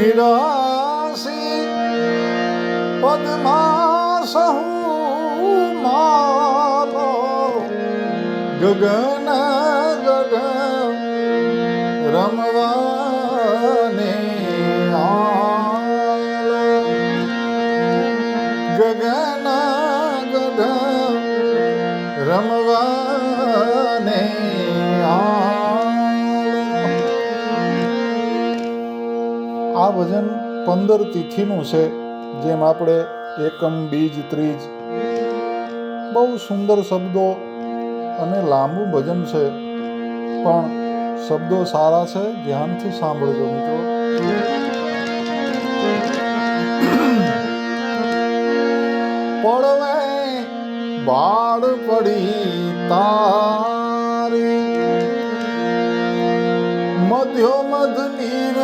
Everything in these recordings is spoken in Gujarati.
નિરાશી પદમાં સહુ માલો ગગન ગગન રમવાને ગગન ગગન રમવાને આલો ભજન પંદર તિથિનું છે, જેમ આપણે એકમ, બીજ, ત્રીજ. બહુ સુંદર શબ્દો અને લાંબુ ભજન છે. પણ શબ્દો સારા છે, ધ્યાનથી સાંભળજો મિત્રો. પડવે, બાળ પડી તારી મધ્યો મધ નીર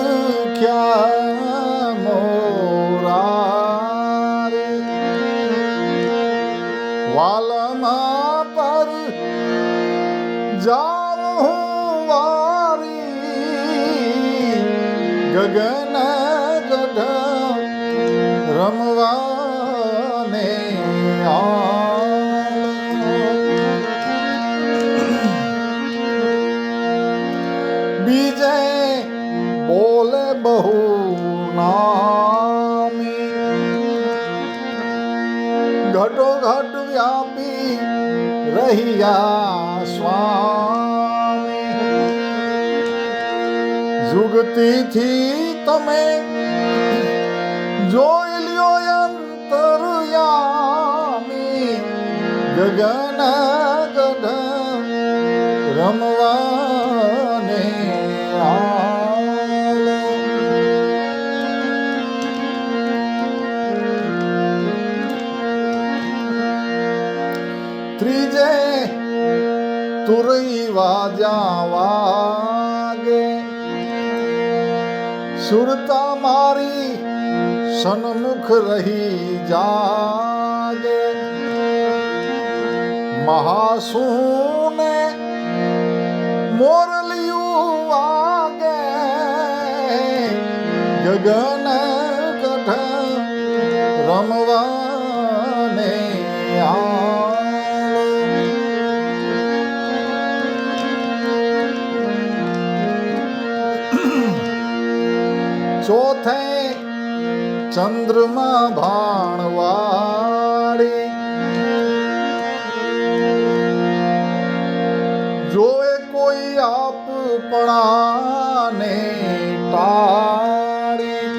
ખ્યા મોરારે વાલમાં પર જાઉં વારી ગગન ગઢ રહ્યા સ્વામી. જુગતીથી તમે જોઈ લ્યો અંતરયામી ગગન. સુરતા મારી સન્મુખ રહી જાગે મહાસુને મોરલિયું વાગે. ગગન ચોથે ચંદ્રમા ભાણવાળી. જોવે કોઈ આપણાને ટાળી.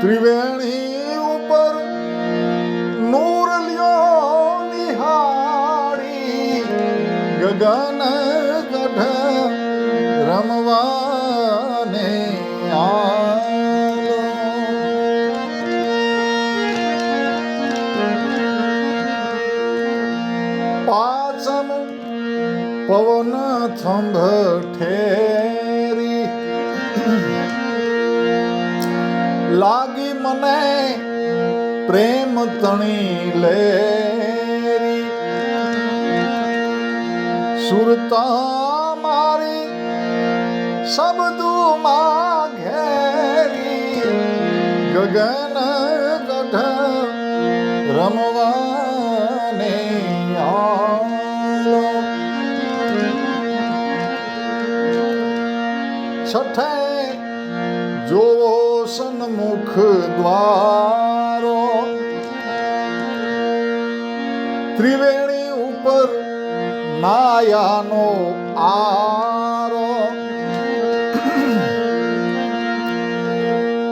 ત્રિવેણી ઉપર નૂર લ્યો નિહાળી. ગગન પવન થંભ ઠેરી લાગી મને પ્રેમ તણી લેરી સુરતા મારી શબ્દું માં ઘેરી ગગન છઠે જોવો સન્મુખ દ્વારો. ત્રિવેણી ઉપર નાયાનો આરો.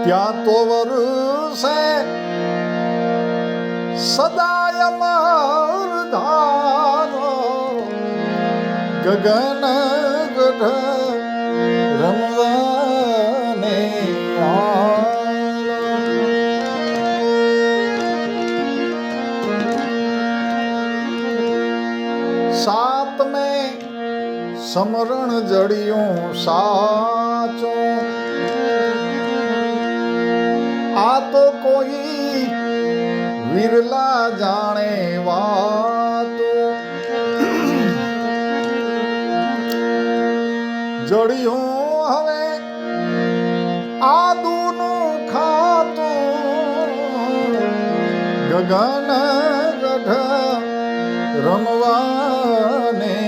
ત્યાં તો વરસે સદાય માર ધારો. ગગન ગઢ રમવાને મેં સમરણ જડિયું સાચો. આ તો કોઈ વિરલા જાણે વાતો ગગન ગઢ રમવાને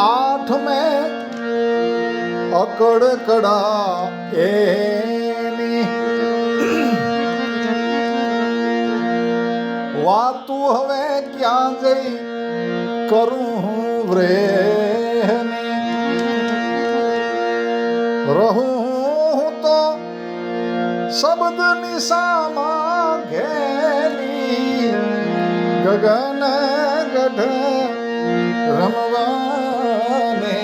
આઠ મેં અકડકડા એની વાતું હવે ક્યાં જઈ કરું હું વ્રેની શબ્દ નિશામાં ગગન ગઢ રમવાને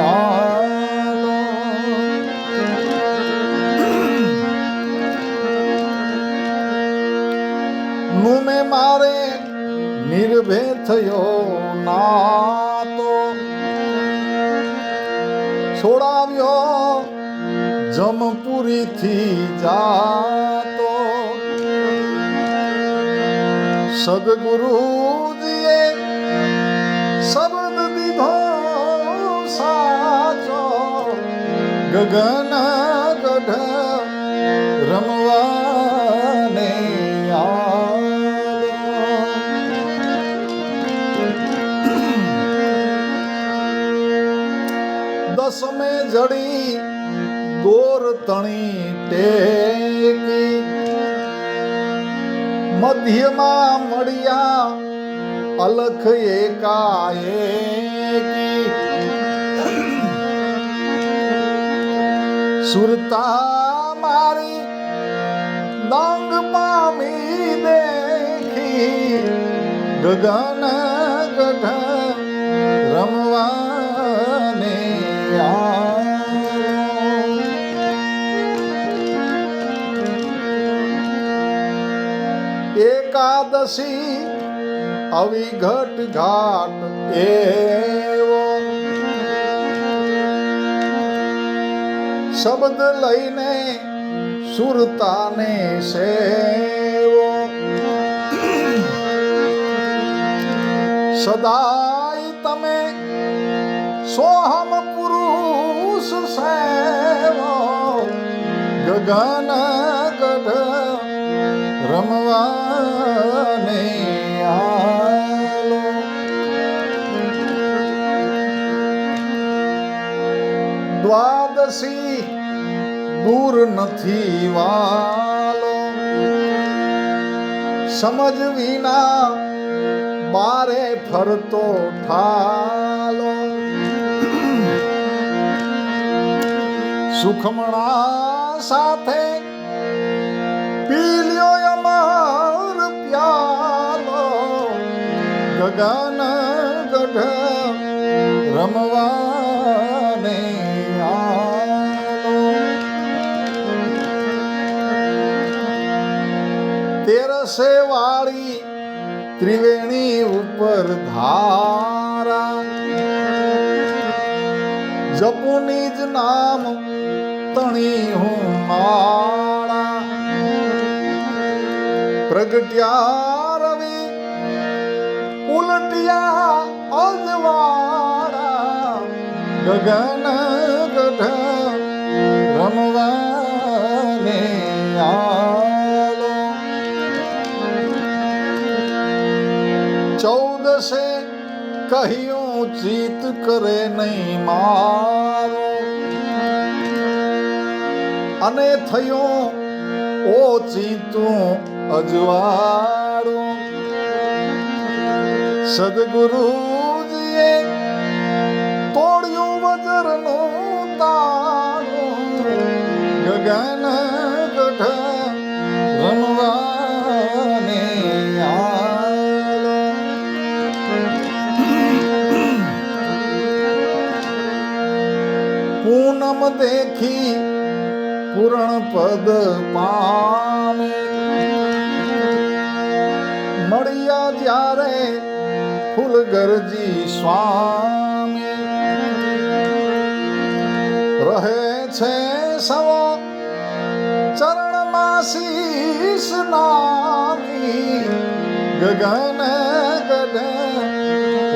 આલો. નું મારે નિર્ભે થયો ના તો છોડાવ્યો જમપુરીથી જાતો. સદગુરુજીએ શબ્દ દીધો સાચો. ગગન તણી ટેકી. મધ્યમાં મળ્યા અલખ એકાએકી. સુરતા મારી દંગ પામી દેખી ગગન એકાદશી અવિઘટ ઘાટ એવો. શબ્દ લઈને સુરતાને સેવો. સદાય તમે સોહમ પુરુષ સેવો. ગગન ગઢ રમવાને આલો દ્વાદશી દૂર નથી વાલો. સમજ વિના બારે ફરતો ઠાલો. સુખમણા સાથે ગગન ગઢ રમવાને તેરસે વાળી ત્રિવેણી ઉપર ધારા. જપુની જ નામ તણી હું માળા. પ્રગટ્યા ઉલટિયા અજવાળા, ગગન ગઢ રમવાને આલો ચૌદસે કહ્યું ચિત કરે નહીં મારો. અને થયું, ઓ ચિતું અજવાળું. સદગુરુજીએ તોડ્યું વજરનું તારું. ગગન ગઢ રમવાને પૂનમ દેખી પૂરણ પદ પામે જ્યારે ફૂલ ગરજી સ્વામી રહે છે સવો ચરણમાં શીશ નામી ગગન ગગન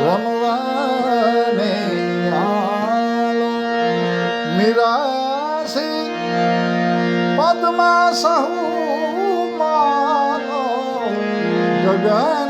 રમવાને આલો નિરાશી પદમાં સહુ માનો ગગન